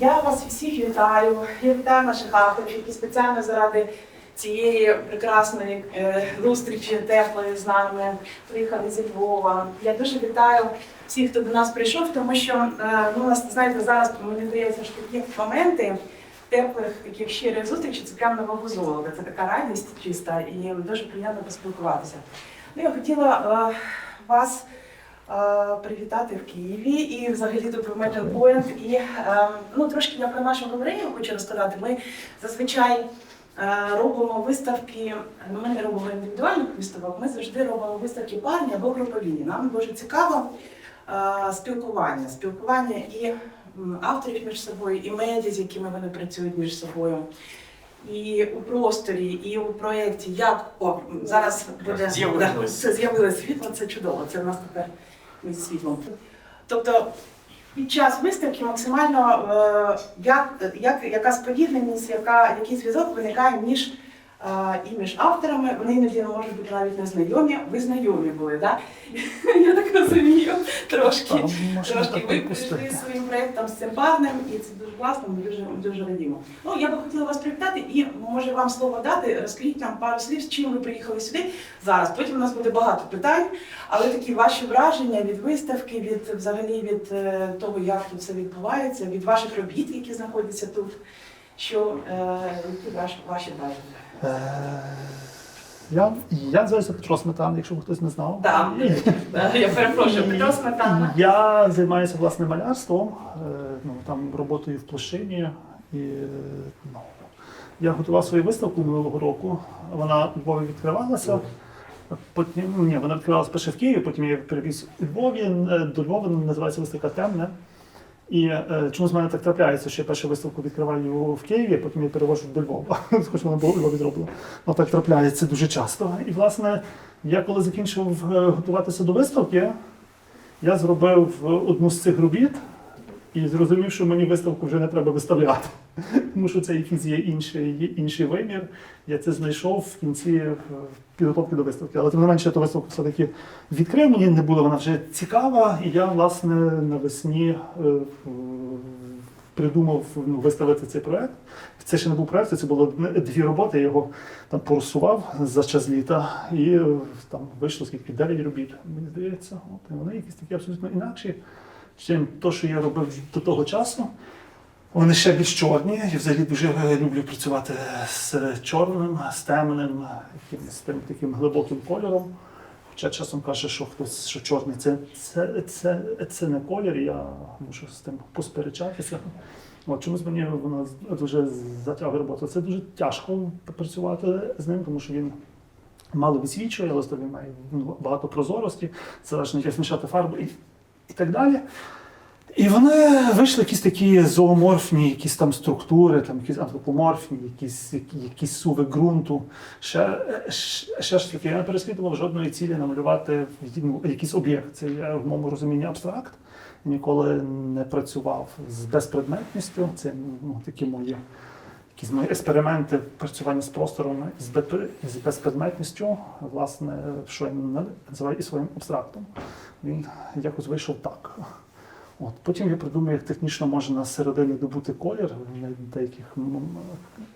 Я вас всіх вітаю. Я вітаю наших авторів, які спеціально заради цієї прекрасної е, зустрічі теплої з нами приїхали зі Львова. Я дуже вітаю всіх, хто до нас прийшов, тому що е, ну, нас знаєте зараз мені здається, що такі моменти теплих таких щирих зустрічей це прямо на вагу золота. Це така радість чиста і дуже приємно поспілкуватися. Ну, я хотіла е, вас привітати в Києві і взагалі Metal Point. І е, ну, трошки я про нашу галерею хочу розказати. Ми зазвичай е, робимо виставки, ну, ми не робимо індивідуальних виставок, ми завжди робимо виставки парні або групові. Нам дуже цікаво е, спілкування, спілкування і авторів між собою, і медіа, з якими вони працюють між собою. І у просторі, і у проєкті, як о, зараз буде З'явилось. Да, світло, це чудово. Це в нас тепер зі світлом. Тобто під час виставки максимально е, як, як, яка сподіваність, яка, який зв'язок виникає між і між авторами, вони іноді можуть бути навіть не знайомі, ви знайомі були, так? Я так розумію, трошки. Трошки ви прийшли своїм проєктом з цим парнем, і це дуже класно, ми дуже, дуже радімо. Ну, я би хотіла вас привітати і може вам слово дати. Розкажіть нам пару слів, з чим ви приїхали сюди зараз. Потім у нас буде багато питань, але такі ваші враження від виставки, від взагалі від е, того, як тут все відбувається, від ваших робіт, які знаходяться тут. Що е, які ваші, ваші враження? Е, Я, я називаюся Петро Сметан, якщо хтось не знав. Так, я перепрошую, Петро Сметана. Я займаюся власне малярством, е, ну, там роботою в площині. І, е, ну, я готував свою виставку минулого року. Вона у Львові відкривалася. Потім, ні, вона відкривалася перше в Києві, потім я перевіз у Львові. Е, До Львова називається виставка Темне. І е, чомусь в мене так трапляється, що я першу виставку відкриваю в Києві, потім я перевожу до Львова. Хоч вона була його зроблена. Ну так трапляється дуже часто. І власне, я коли закінчив е, готуватися до виставки, я зробив е, одну з цих робіт і зрозумів, що мені виставку вже не треба виставляти. Тому що це якийсь є інший, інший вимір. Я це знайшов в кінці е, підготовки до виставки. Але тим не менше, ту виставку все-таки відкрив. Мені не була вона вже цікава, і я, власне, навесні е, придумав ну, виставити цей проект. Це ще не був проект, це було дві роботи. Я його там порусував за час літа, і е, там вийшло скільки 9 робіт, мені здається. От, і вони якісь такі абсолютно інакші, чим те, що я робив до того часу. Вони ще більш чорні. Я взагалі дуже люблю працювати з чорним, з темним, якимось тим таким глибоким кольором. Хоча часом каже, що хтось, що чорний це, це, це, це не колір, я мушу з тим посперечатися. От чомусь мені вона дуже затягує роботу. Це дуже тяжко працювати з ним, тому що він мало висвічує, але він має багато прозорості, залежно як змішати фарбу і, і так далі. І вони вийшли якісь такі зооморфні, якісь там структури, там якісь антропоморфні, якісь, які- якісь суви ґрунту. Ще, ще, ще ж таки, я не переслідував жодної цілі намалювати ну, якийсь об'єкт. Це є в моєму розумінні абстракт. Ніколи не працював з безпредметністю. Це ну, такі мої якісь мої експерименти працювання з простором з, з безпредметністю, власне, що я називаю і своїм абстрактом. Він якось вийшов так. От. Потім я придумав, як технічно можна з середини добути колір. На деяких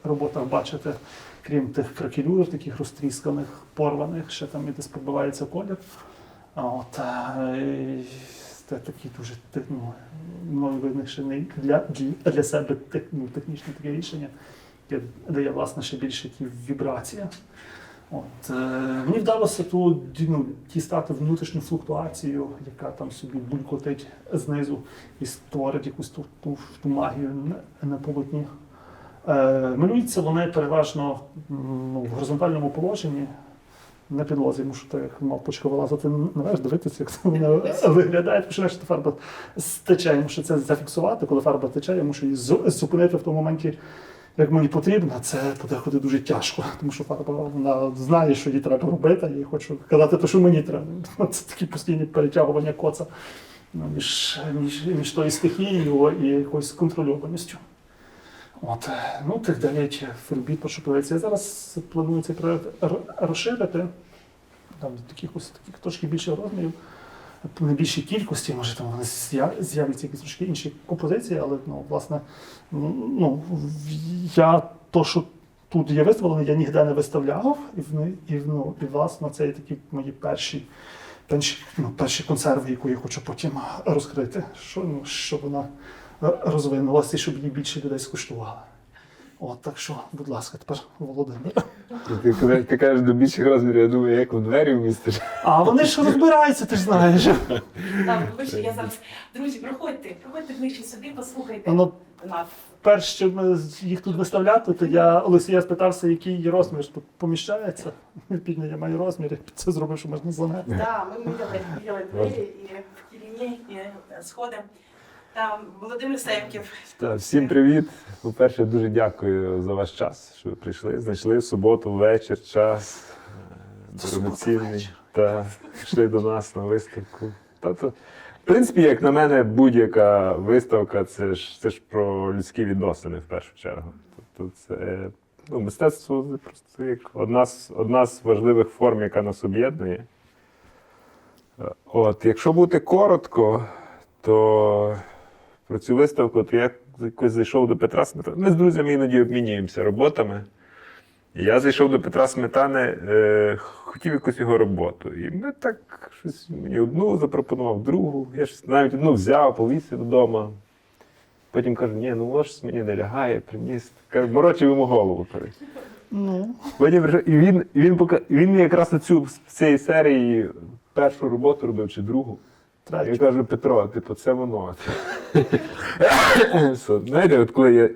роботах бачите, крім тих кракелюр, таких розтрісканих, порваних, ще там і десь пробивається колір. От, е, це такі дуже ну, мною винайшений для, для, себе ну, технічне таке рішення, яке дає власне ще більше ті вібрації. От, е, мені вдалося тут ну, дістати внутрішню флуктуацію, яка там собі булькотить знизу і створить якусь ту, ту, ту магію на, на полотні. Е, малюються вони переважно ну, в горизонтальному положенні на підлозі, тому що як мавпочка вилазити наверх, дивитися, як це вона виглядає, тому що решта фарба стече. Я мушу це зафіксувати. Коли фарба тече, я мушу її зупинити в тому моменті, як мені потрібно. Це подекуди дуже тяжко, тому що фарба вона знає, що їй треба робити, і хочу казати те, що мені треба. Це такі постійні перетягування коца між, між, між тою стихією і якоюсь контрольованістю. От, ну, тих дев'ять робіт пошукується. Я зараз планую цей проект розширити там, до таких ось таких трошки більше розмірів. не більшій кількості, може там вони з'я- з'являться якісь трошки інші композиції, але ну, власне, ну, я то, що тут є виставлено, я ніде не виставляв, і, і, ну, і власне це є такі мої перші. Перші, ну, перші консерви, яку я хочу потім розкрити, що, ну, щоб вона розвинулася і щоб її більше людей скуштували. От, так що, будь ласка, тепер Володимир. Ти, коли ти кажеш до більших розмірів, я думаю, як в двері вмістиш. А вони ж розбираються, ти ж знаєш. Так, вибачте, я зараз. Друзі, проходьте, проходьте ближче сюди, послухайте Воно нас. перш щоб їх тут виставляти, то я Олексія спитався, який розмір тут поміщається. Підня я маю розмір, і це зробив, що можна занести. Так, ми міряли, міряли двері і в кіліні, і е, сходи. Володимир Семків. Всім привіт. По-перше, дуже дякую за ваш час, що ви прийшли. Знайшли в суботу вечір, час дорогоцінний. Та прийшли до нас на виставку. Та, то, в принципі, як на мене, будь-яка виставка це ж, це ж про людські відносини в першу чергу. Тобто це ну, мистецтво це просто як одна з, одна з важливих форм, яка нас об'єднує. Е, От, якщо бути коротко, то про цю виставку, то я якось зайшов до Петра Сметани. Ми з друзями іноді обмінюємося роботами. Я зайшов до Петра Сметани, е, хотів якусь його роботу. І ми так щось мені одну запропонував, другу. Я щось навіть одну взяв, повісив вдома. Потім кажу, ні, ну воно мені не лягає, приніс. Кажу, морочив йому голову. Ну, Потім прийшов- і він, і він, пока, він якраз на цю з цієї серії першу роботу робив чи другу. Я кажу, Петро, типу, це воно. Знаєте, от коли я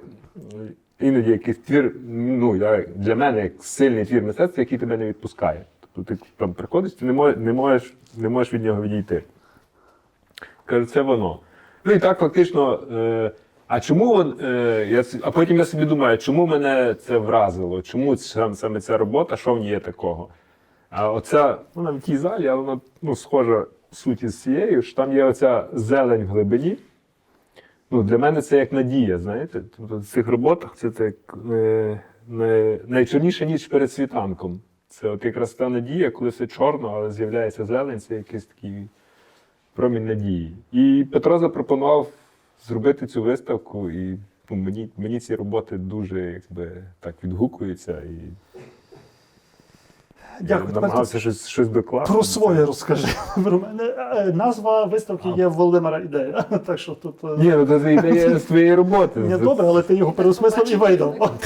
іноді якийсь твір, ну, я, для мене як сильний твір мистецтва, який тебе не відпускає. Тобто ти там приходиш, ти не можеш, не можеш, не можеш від нього відійти. Кажу, це воно. Ну і так фактично. Е, а чому е, я, а потім я собі думаю, чому мене це вразило? Чому сам- саме ця робота, що в ній є такого? А оця, вона в тій залі, але вона ну, схожа суті з цією, що там є оця зелень в глибині. Ну, для мене це як надія, знаєте. Тобто в цих роботах це так, е, най, найчорніша ніч перед світанком. Це от якраз та надія, коли все чорно, але з'являється зелень, це якийсь такий промінь надії. І Петро запропонував зробити цю виставку, і ну, мені, мені ці роботи дуже якби, так відгукуються. І Дякую. Тепер намагався щось, щось докласти. Про своє розкажи. Про мене е, назва виставки є Володимира ідея. Так що тут е, Ні, ну це ідея з твоєї роботи. не добре, але ти його переосмислив і видав.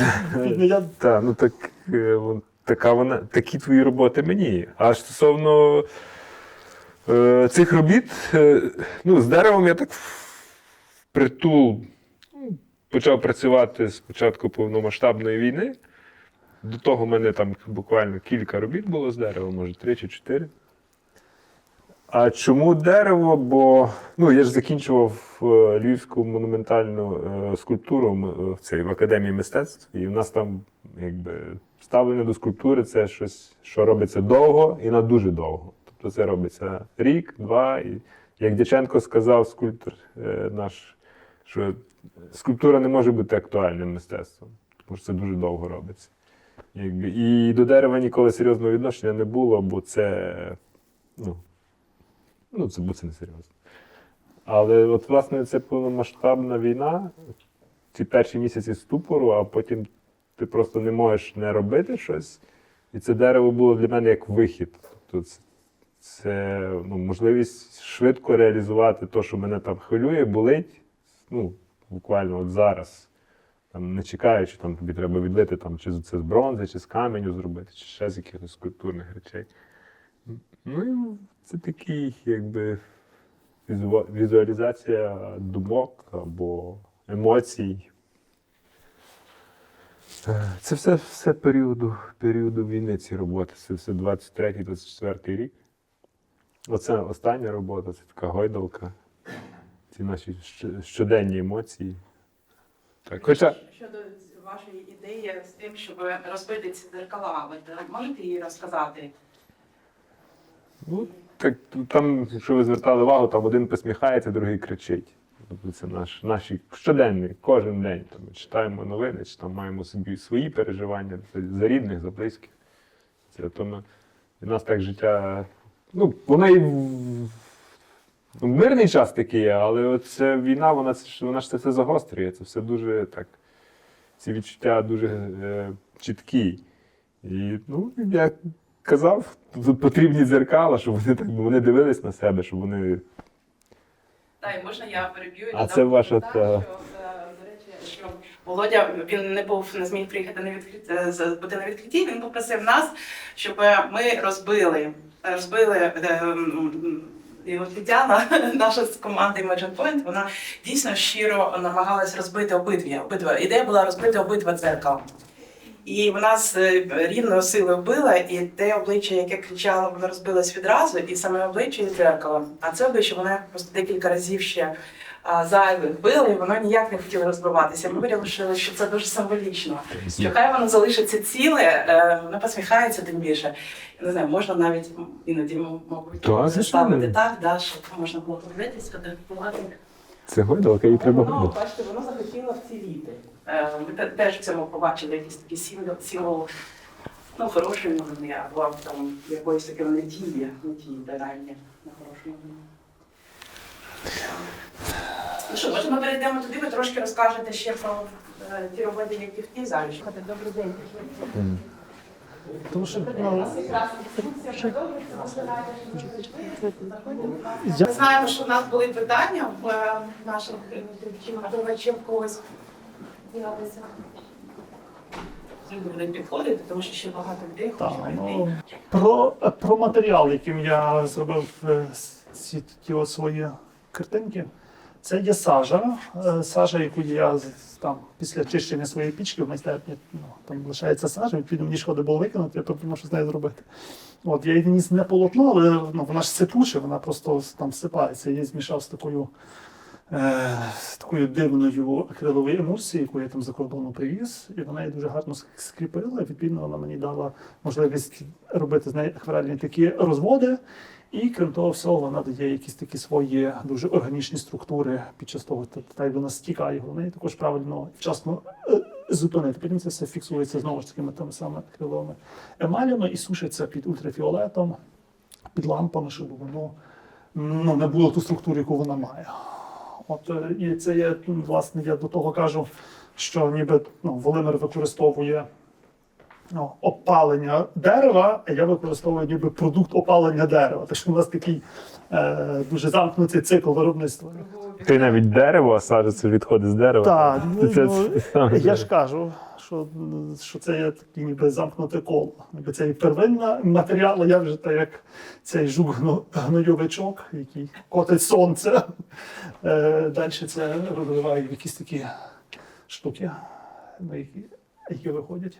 Так, ну так е, така вона, такі твої роботи мені. А стосовно е, цих робіт, е, ну, з деревом я так впритул ну, почав працювати з початку повномасштабної війни. До того в мене там буквально кілька робіт було з дерева, може три чи чотири. А чому дерево? Бо ну, я ж закінчував е, Львівську монументальну е, скульптуру е, в цій в академії мистецтв, і в нас там якби ставлення до скульптури це щось, що робиться довго і на дуже довго. Тобто це робиться рік, два. І як Дяченко сказав, скульптор наш, що скульптура не може бути актуальним мистецтвом, тому що це дуже довго робиться. І до дерева ніколи серйозного відношення не було, бо це. Ну, Ну, це бо це не серйозно. Але от, власне, це повномасштабна війна, ці перші місяці ступору, а потім ти просто не можеш не робити щось. І це дерево було для мене як вихід. Тобто це, це ну, можливість швидко реалізувати те, що мене там хвилює, болить. Ну, буквально от зараз. Там, не чекаючи, там тобі треба відлити, там, чи це з бронзи, чи з каменю зробити, чи ще з якихось скульптурних речей. Ну, це такий, якби візу- візуалізація думок або емоцій. Це все, все періоду, періоду війни, ці роботи. Це все 23-24 рік. Оце остання робота, це така гойдалка. Ці наші щоденні емоції. Так. Хоча Щодо вашої ідеї з тим, щоб розбити ці дзеркала, ви можете її розказати? Ну, так там, якщо ви звертали увагу, там один посміхається, другий кричить. Тобто це наш, наші щоденні, кожен день. Там, ми читаємо новини, чи там маємо собі свої переживання за, рідних, за близьких. Це то ми, і нас так життя. Ну, воно і в- Ну, мирний час такий, є, але ця війна, вона, ж- вона ж це все загострює. Це все дуже так. Ці відчуття дуже е, чіткі. І, ну, як казав, тут потрібні дзеркала, щоб вони так вони дивились на себе, щоб вони. Так, і можна я переб'ю і А додам це ваша коментар, та- що, е, до речі, що Володя він не був, не зміг приїхати на відкритті, з- бути на відкритті. Він попросив нас, щоб ми розбили, розбили. е, м, І от Тетяна, наша з команди Imagine Point, вона дійсно щиро намагалась розбити обидві. обидва. Ідея була розбити обидва дзеркала. І вона з е, рівною силою била, і те обличчя, яке кричало, воно розбилось відразу, і саме обличчя і дзеркало. А це обличчя вона просто декілька разів ще зайвих била, і воно ніяк не хотіло розбиватися. Ми вирішили, що це дуже символічно. Що хай воно залишиться ціле, е, воно посміхається тим більше. Я не знаю, можна навіть іноді, мабуть, Так, заставити так, да, щоб можна було подивитися, фотографувати. Це гойдалка, її треба Воно, гойдати. бачите, воно захотіло вціліти. Е, Ми теж в цьому побачили якийсь такий символ, символ ну, хорошої новини, або там якоїсь такої надії, надії реальні на хорошу новину. Ну що, може, ми перейдемо туди, ви трошки розкажете ще про е, ті роботи, які в тій залі. Добрий день. Тому що ну, я, Ми знаємо, що в нас були питання в наших глядачів, когось з'явилися. Підходити, тому що ще багато людей хоче ну, про, про матеріал, яким я зробив е, ці ті от свої картинки. Це є сажа. Е, Сажа, яку я там після чищення своєї пічки в майстерні ну, там лишається сажа, відповідно мені шкода було викинути, я подумав, що з нею зробити. От я її ніс не полотно, але ну, вона ж сипуча, вона просто там всипається. Я її змішав з такою, е, з такою дивною акриловою емульсією, яку я там за кордону привіз, і вона її дуже гарно скріпила. Відповідно, вона мені дала можливість робити з неї акварельні такі розводи. І крім того всього, вона дає якісь такі свої дуже органічні структури під час того, та, й вона стікає. Головне також правильно вчасно е, зупинити. Потім це все фіксується знову ж такими тими самими акриловими емалями і сушиться під ультрафіолетом, під лампами, щоб воно ну, не було ту структуру, яку вона має. От е, і це є, власне, я до того кажу, що ніби ну, Володимир використовує опалення дерева, а я використовую ніби продукт опалення дерева. Так що у нас такий е, дуже замкнутий цикл виробництва. Ти навіть дерево, а це відходи з дерева. Так, Це- ну, це- я ж кажу, що, що це є таке ніби замкнуте коло. Ніби це і первинна матеріал, я вже так як цей жук гно- гнойовичок, який котить сонце. Е, далі це розвиваю в якісь такі штуки, ну, які, які виходять.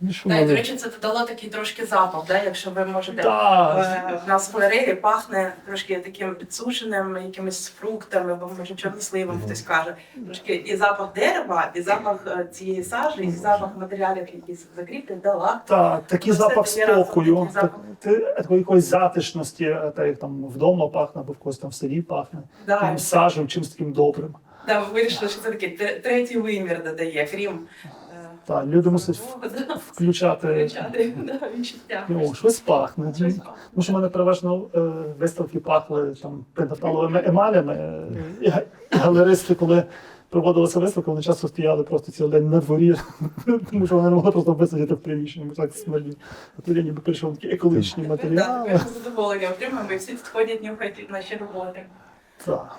Ну, Так, і, до речі, це додало такий трошки запах, да, якщо ви можете. Так. Е, В нас в галереї пахне трошки таким підсушеним, якимись фруктами, або може чорносливом, хтось каже. Трошки і запах дерева, і запах е, цієї сажі, і запах матеріалів, які закріплені, да, лак. Так, такий запах спокою, такої якоїсь затишності, е, так як там вдома пахне, або в когось там в селі пахне, Да, сажем, чимось таким добрим. да, ми вирішили, що це такий третій вимір додає, крім е, Так, люди мусять включати, включати відчуття. ну, щось пахне. Тому що в мене переважно е, виставки пахли там пентафталовими емалями. е, галеристи, коли проводилася виставка, вони часто стояли просто цілий день на дворі, тому що вони не могли просто висадити в приміщенні, бо так смерді. А я ніби прийшов такі екологічні Так, матеріали. ми задоволення отримуємо, і всі ходять нюхають наші роботи. Так.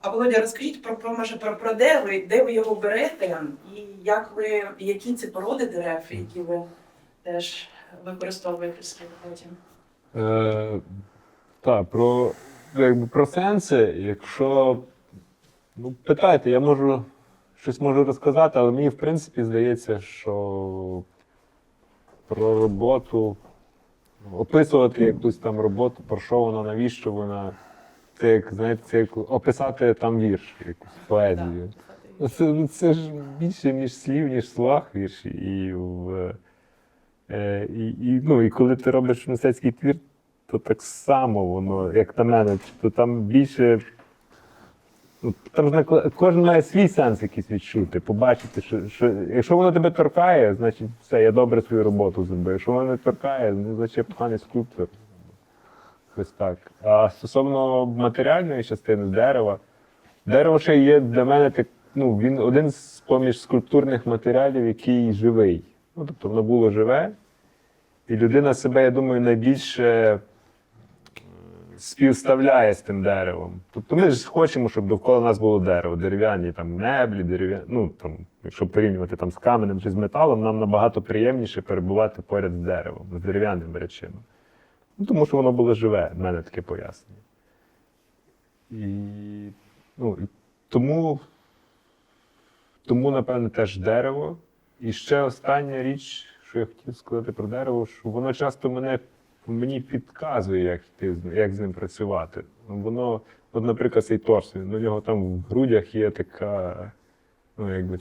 А Володя, розкажіть про, про може про, про де ви, де ви його берете, і як ви, які це породи дерев, які ви теж використовуєте в своїй так, про, якби, про сенси, якщо ну, питайте, я можу щось можу розказати, але мені в принципі здається, що про роботу, описувати якусь там роботу, про що вона, навіщо вона. Це як, знаєте, це як описати там вірш, якусь поезію. Це, ну, це ж більше ніж слів, ніж словах вірші. І, в, е, і, і, ну, і коли ти робиш мистецький твір, то так само воно, як на мене, то там більше. Ну, там ж кожен має свій сенс якийсь відчути, побачити, що, що якщо воно тебе торкає, значить все, я добре свою роботу зробив. Якщо воно не торкає, ну, значить я поганий скульптор. Якось так. А стосовно матеріальної частини дерева, дерево ще є для мене так, ну, він один з поміж скульптурних матеріалів, який живий. Ну, тобто воно було живе, і людина себе, я думаю, найбільше співставляє з тим деревом. Тобто ми ж хочемо, щоб довкола нас було дерево, дерев'яні там меблі, дерев'яні, ну там, якщо порівнювати там з каменем чи з металом, нам набагато приємніше перебувати поряд з деревом, з дерев'яними речами. Ну, тому що воно було живе, в мене таке пояснення. І, ну, тому, тому, напевне, теж дерево. І ще остання річ, що я хотів сказати про дерево, що воно часто мене мені підказує, як, як з ним працювати. Воно, от, наприклад, цей торс, у нього там в грудях є така, ну, якби,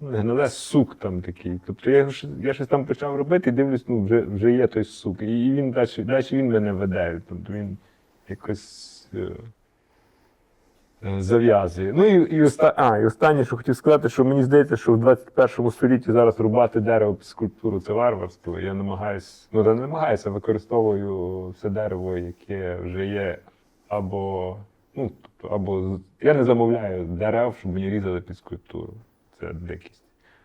гниле сук там такий. Тобто я, ж- я щось там почав робити дивлюсь, ну, вже, вже є той сук. І він далі, далі він мене веде. Тобто він якось. е, е, Зав'язує. Ну і, і, оста... а, і останнє, що хотів сказати, що мені здається, що в 21 столітті зараз рубати дерево під скульптуру це варварство. Я намагаюсь, ну не намагаюся, використовую все дерево, яке вже є, або, ну, тобто, або я не замовляю дерев, щоб мені різали під скульптуру. Це дикість.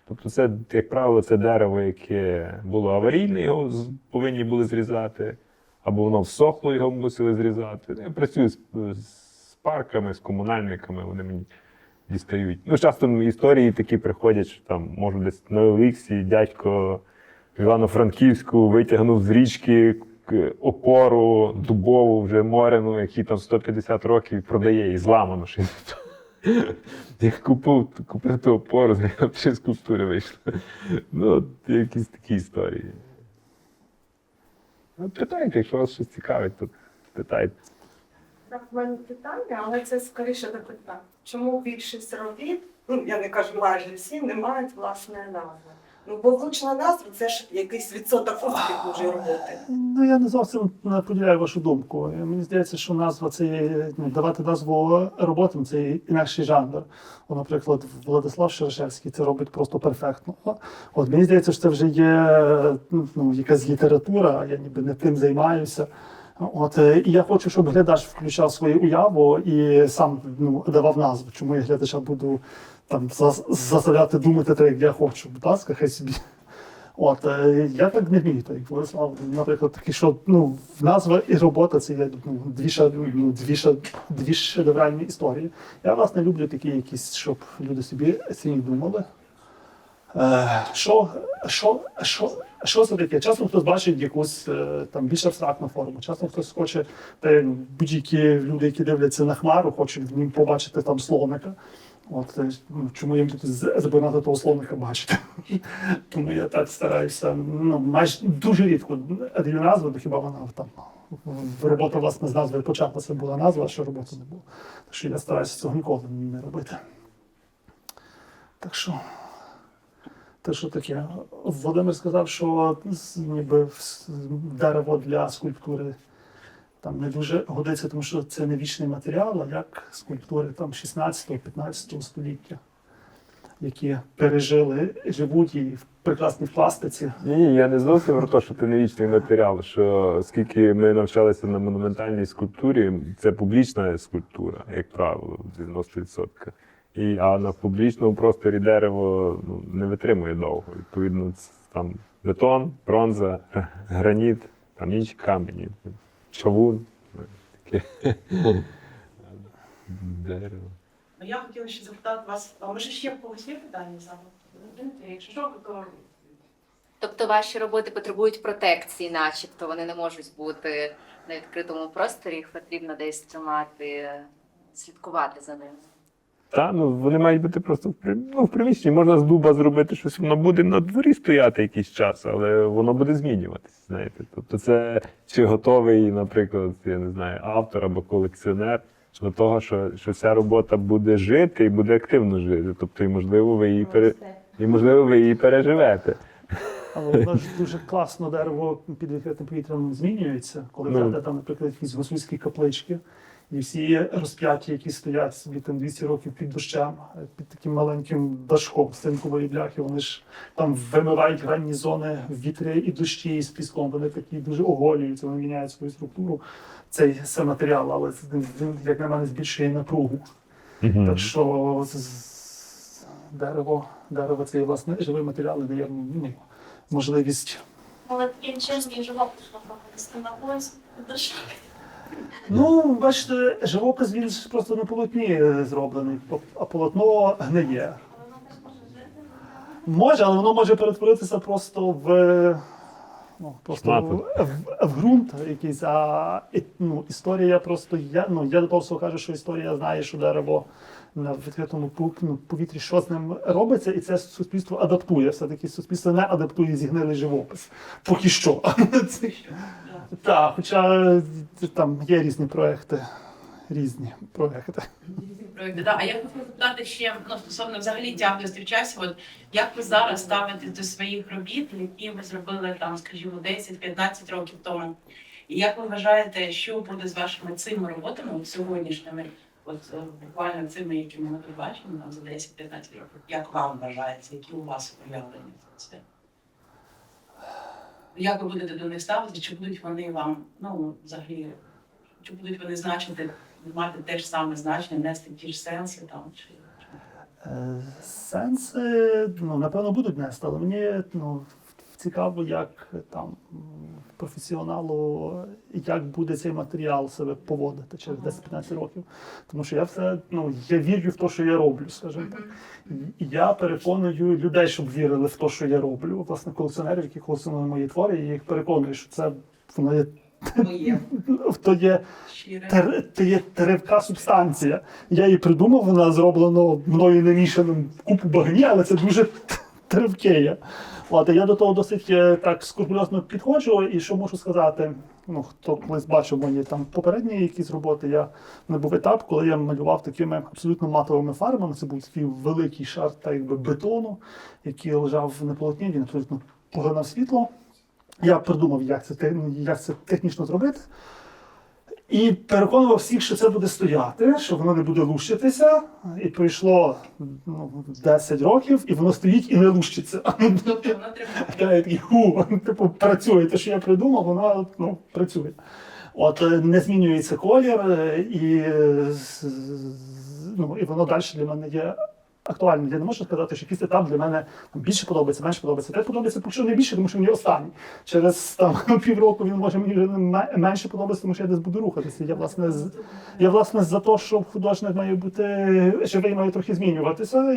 Тобто, це, як правило, це дерево, яке було аварійне, його повинні були зрізати, або воно всохло, його мусили зрізати. Я працюю з, з парками, з комунальниками, вони мені дістають. Ну, часто історії такі приходять, що там, може, десь на Олексі дядько Івано-Франківську витягнув з річки опору дубову, вже морену, який там 150 років продає і зламану ще. Я купив, купив того опору, а ще скульптури вийшли. Ну, якісь такі історії. Ну, питайте, якщо вас щось цікавить, то питайте. Так, в мене питання, але це скоріше до питання. Чому більшість робіт, ну я не кажу майже всі, не мають власної назви? Ну, бо влучна назва це ж якийсь відсоток успіху вже роботи. Ну, я не зовсім не поділяю вашу думку. Мені здається, що назва це ну, давати назву роботам це інакший жанр. От, наприклад, Владислав Шерешевський це робить просто перфектно. От мені здається, що це вже є ну, якась література, я ніби не тим займаюся. От е, і я хочу, щоб глядач включав свою уяву і сам ну, давав назву. Чому я глядача буду там заставляти думати так, як я хочу. Будь ласка, хай собі. От е, я так не вмію, так як наприклад, такий, що ну назва і робота це є ну, дві ну, дві дві шедевральні історії. Я власне люблю такі якісь, щоб люди собі самі думали. Е, Що, що, що, що це таке? Часом хтось бачить якусь е, там більш абстрактну форму, часом хтось хоче, будь-які люди, які дивляться на хмару, хочуть в нім побачити там слоника. От е, чому їм тут з- забирати того слоника бачити? Тому я так стараюся. Ну, майже дуже рідко даю назву, бо хіба вона там робота власне з назви почалася була назва, що роботи не було. Так що я стараюся цього ніколи не робити. Так що. Те, що таке. Володимир сказав, що ніби дерево для скульптури там не дуже годиться, тому що це не вічний матеріал, а як скульптури там 16-15 століття, які пережили, живуть і в прекрасній пластиці. Ні, ні, я не зовсім про те, що це не вічний матеріал. Що оскільки ми навчалися на монументальній скульптурі, це публічна скульптура, як правило, 90%. І, а на публічному просторі дерево ну, не витримує довго. Відповідно, там бетон, бронза, граніт, там інші камені, чавун. Таке. Дерево. Ну, Я хотіла ще запитати вас, а може ще в когось є питання зараз? Якщо що, то Тобто ваші роботи потребують протекції, начебто вони не можуть бути на відкритому просторі, їх потрібно десь тримати, слідкувати за ними. Та, ну вони мають бути просто в, ну, в приміщенні. Можна з дуба зробити щось, воно буде на дворі стояти якийсь час, але воно буде змінюватися. Знаєте. Тобто, це чи готовий, наприклад, я не знаю, автор або колекціонер до того, що, що ця робота буде жити і буде активно жити. Тобто, і можливо, ви її пере... і можливо, ви її переживете. Але воно ж дуже класно дерево під відкритим повітрям змінюється. Коли Ну. там, наприклад, якісь гусульські каплички, І всі розп'яті, які стоять собі там 200 років під дощем, під таким маленьким дашком з цинкової бляхи, вони ж там вимивають гранні зони в вітрі і дощі з піском. Вони такі дуже оголюються, вони міняють свою структуру. Цей все матеріал, але це, він, як на мене, збільшує напругу. Так що з- з- дерево, дерево це власне живий матеріал і дає ну, можливість. Але таким чином і живопис на пояс душа. Ну, бачите, живопис він ж просто на полотні е, зроблений, а полотно гниє. Може але воно може перетворитися просто в. Ну, просто в, в, в ґрунт якийсь. А і- ну, історія просто я, ну, я до того кажу, що історія знає, що дерево на відкритому ну, повітрі, що з ним робиться, і це суспільство адаптує. Все-таки суспільство не адаптує зігнилий живопис. Поки що. Так, хоча е, там є різні проекти. Різні проекти. Да. А я хотіла запитати ще ну, стосовно взагалі тягти зустрічався. От як ви зараз ставитесь до своїх робіт, які ви зробили там, скажімо, 10-15 років тому? І як ви вважаєте, що буде з вашими цими роботами от сьогоднішніми, от е, буквально цими, які ми бачимо там за 10-15 років? Як вам вважається, які у вас уявлення про це? Як ви будете до них ставитися? Чи будуть вони вам, ну, взагалі, чи будуть вони значити, мати те ж саме значення, нести ті ж сенси там? Чи. Е, Сенси, ну, напевно, будуть нести, але мені ну, цікаво, як там професіоналу, як буде цей матеріал себе поводити через 10-15 років. Тому що я все ну, я вірю в те, що я роблю, скажімо так. І я переконую людей, щоб вірили в те, що я роблю. Власне, колекціонерів, які колекціонують мої твори, я їх переконую, що це воно є, Моє то є щире. Це є теревка субстанція. Я її придумав, вона зроблена мною намішаним в купу багні, але це дуже теревке є. От, я до того досить е, так скрупульозно підходжу, і що можу сказати, ну, хто колись бачив мої там попередні якісь роботи, я мене був етап, коли я малював такими абсолютно матовими фарбами. Це був такий великий шар так, якби, бетону, який лежав на полотні, він абсолютно поглинав світло. Я придумав, як це, як це технічно зробити. І переконував всіх, що це буде стояти, що воно не буде лущитися. І пройшло ну, 10 років, і воно стоїть і не лущиться. Тобто вона треба. Ху, типу, працює. Те, що я придумав, воно ну, працює. От е, не змінюється колір, е, і, ну, і воно далі для мене є актуальним. Я не можу сказати, що якийсь етап для мене більше подобається, менше подобається. Те подобається поки що не більше, тому що є останній. Через там півроку він може мені вже менше подобатися, тому що я десь буду рухатися. Я власне з- я власне за те, що художник має бути живий, має трохи змінюватися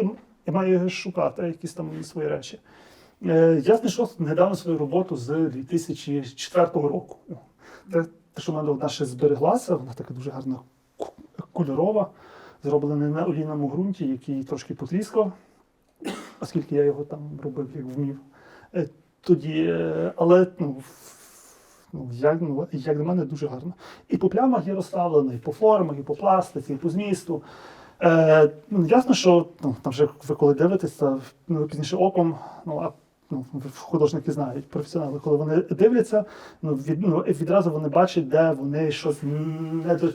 і, має шукати якісь там свої речі. Е, Я знайшов недавно свою роботу з 2004 року. Те, що в мене ще збереглася, вона така дуже гарна кольорова, зроблена на олійному ґрунті, який трошки потріскав, оскільки я його там робив, як вмів. Е, Тоді, е, але ну, ну, як, ну, як для мене дуже гарно. І по плямах є розставлено, і по формах, і по пластиці, і по змісту. Е, ну, ясно, що ну, там вже ви коли дивитеся, ну, пізніше оком, ну, а ну, художники знають, професіонали, коли вони дивляться, ну, від, ну, відразу вони бачать, де вони щось не, до,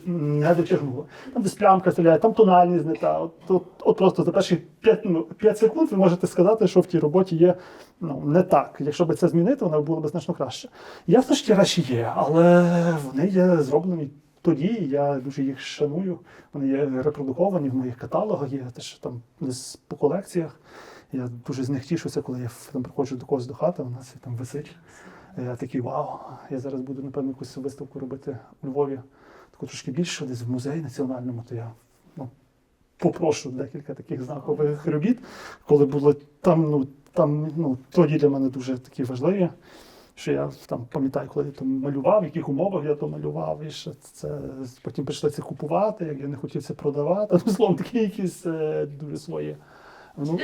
дотягнули. Там десь плямка стріляє, там тональність не та. От, от, от просто за перші 5, ну, 5 секунд ви можете сказати, що в тій роботі є ну, не так. Якщо б це змінити, воно було б значно краще. Ясно, що ті речі є, але вони є зроблені тоді, я дуже їх шаную. Вони є репродуковані в моїх каталогах, є теж там десь по колекціях. Я дуже з них тішуся, коли я там приходжу до когось до хати, вона це там висить. Я такий вау, я зараз буду, напевно, якусь виставку робити у Львові, таку трошки більше, десь в музеї національному, то я ну, попрошу декілька таких знакових робіт, коли було там, ну, там, ну, тоді для мене дуже такі важливі. Що я там пам'ятаю, коли я там малював, в яких умовах я то малював, і що це потім прийшли це купувати, як я не хотів це продавати. Ну, словом, такі якісь е, дуже свої. Ну,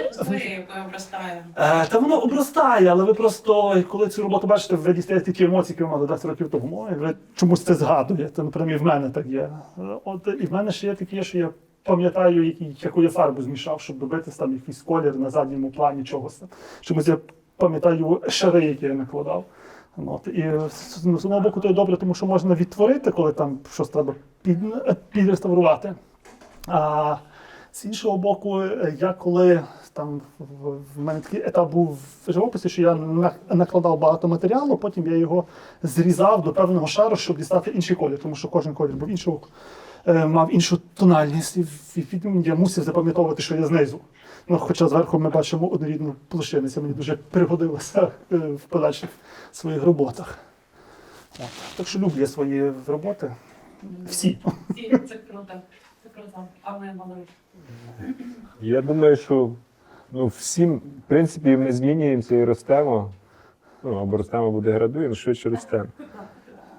обростає? Е, Та воно обростає, але ви просто, коли цю роботу бачите, ви дістаєте ті емоції, які ви мали 20 років тому, і ви чомусь це згадуєте. Ну, принаймні, в мене так є. Е, От і в мене ще є таке, що я пам'ятаю, яку я фарбу змішав, щоб добитися там якийсь колір на задньому плані чогось. Чомусь я пам'ятаю шари, які я накладав. От, і з з одного боку, то є добре, тому що можна відтворити, коли там щось треба під, підреставрувати. А з іншого боку, е, я коли там в, мене такий етап був в живописі, що я на- накладав багато матеріалу, потім я його зрізав до певного шару, щоб дістати інший колір, тому що кожен колір був іншого, е, мав іншу тональність, і я мусив запам'ятовувати, що я знизу. Ну, хоча зверху ми бачимо однорідну площину, це мені дуже пригодилося е, в подальших своїх роботах. От. Так що люблю я свої роботи. Всі. Ці- Це круто. Це круто. А ви малий? Я думаю, що ну, всім, в принципі, ми змінюємося і ростемо. Ну, або ростемо, або деградуємо, швидше ростемо.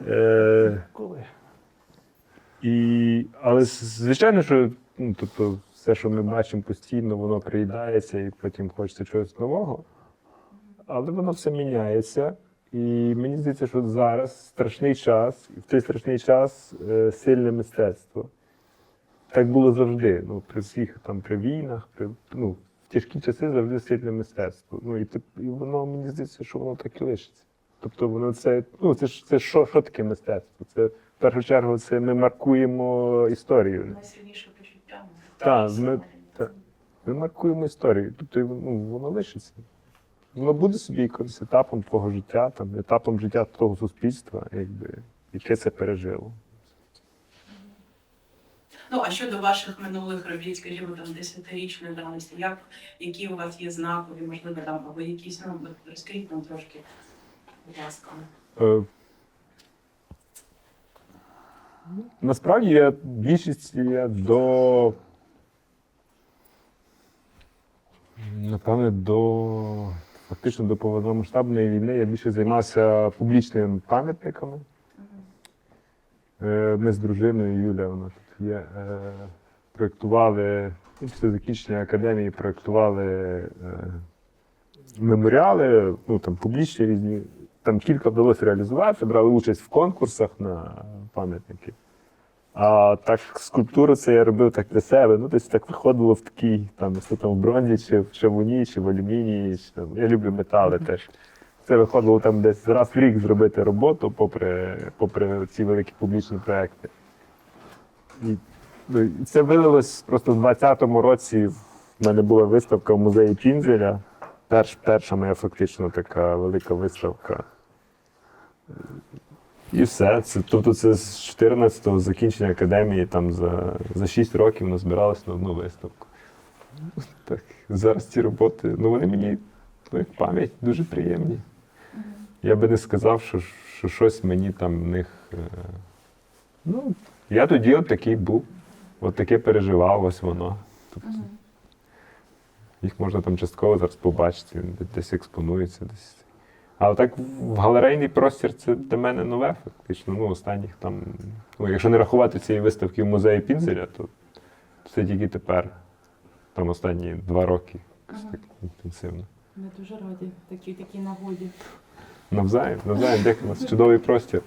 Е, Коли? і, але звичайно, що ну, тобто, все, що ми бачимо постійно, воно приїдається і потім хочеться чогось нового. Але воно все міняється. І мені здається, що зараз страшний час, і в той страшний час е, сильне мистецтво. Так було завжди. Ну, при всіх там при війнах, при ну, в тяжкі часи завжди сильне мистецтво. Ну і, тип- і воно мені здається, що воно так і лишиться. Тобто воно це, ну це ж це що, що таке мистецтво? Це в першу чергу це ми маркуємо історію. Найсильніше почуття. Так, ми- так. Ми маркуємо історію. Тобто ну, воно лишиться. Воно буде собі якимось етапом твого життя, там, етапом життя того суспільства, якби, яке це пережило. Ну, а щодо ваших минулих робіт, скажімо, там десятирічної давності, як, які у вас є знакові, можливо, там, або якісь, ну, от нам трошки, будь ласка. Е, Насправді я більшість я до. Напевне, до фактично до повномасштабної війни я більше займався публічними пам'ятниками. Е, Ми з дружиною Юля, вона є, е, проєктували, після закінчення академії проєктували е, меморіали, ну там публічні різні. Там кілька вдалося реалізувати, брали участь в конкурсах на пам'ятники. А так скульптуру це я робив так для себе. Ну, десь так виходило в такій, там, що там в бронзі, чи в чавуні, чи в алюмінії. Чи, там. Я люблю метали теж. Це виходило там десь раз в рік зробити роботу, попри, попри ці великі публічні проекти. Ну, це вилилось просто в 20-му році. В мене була виставка в музеї Пінзеля. Перш, перша моя фактично така велика виставка. І все. Це, тобто це з 14-го закінчення академії, там за, за 6 років назбиралось на одну виставку. Так, зараз ці роботи, ну вони мені ну, як пам'ять дуже приємні. Я би не сказав, що, що щось мені там в них. Е, ну, я тоді от такий був, от таке переживав, ось воно. Тобто, їх можна там частково зараз побачити, десь експонується, десь. Але так в галерейний простір це для мене нове, фактично. Ну, останніх там. Ну, якщо не рахувати цієї виставки в музеї Пінзеля, то це тільки тепер, там останні два роки, якось так інтенсивно. Ми дуже раді такій такій нагоді. Навзаєм, навзаєм, як у нас чудовий простір.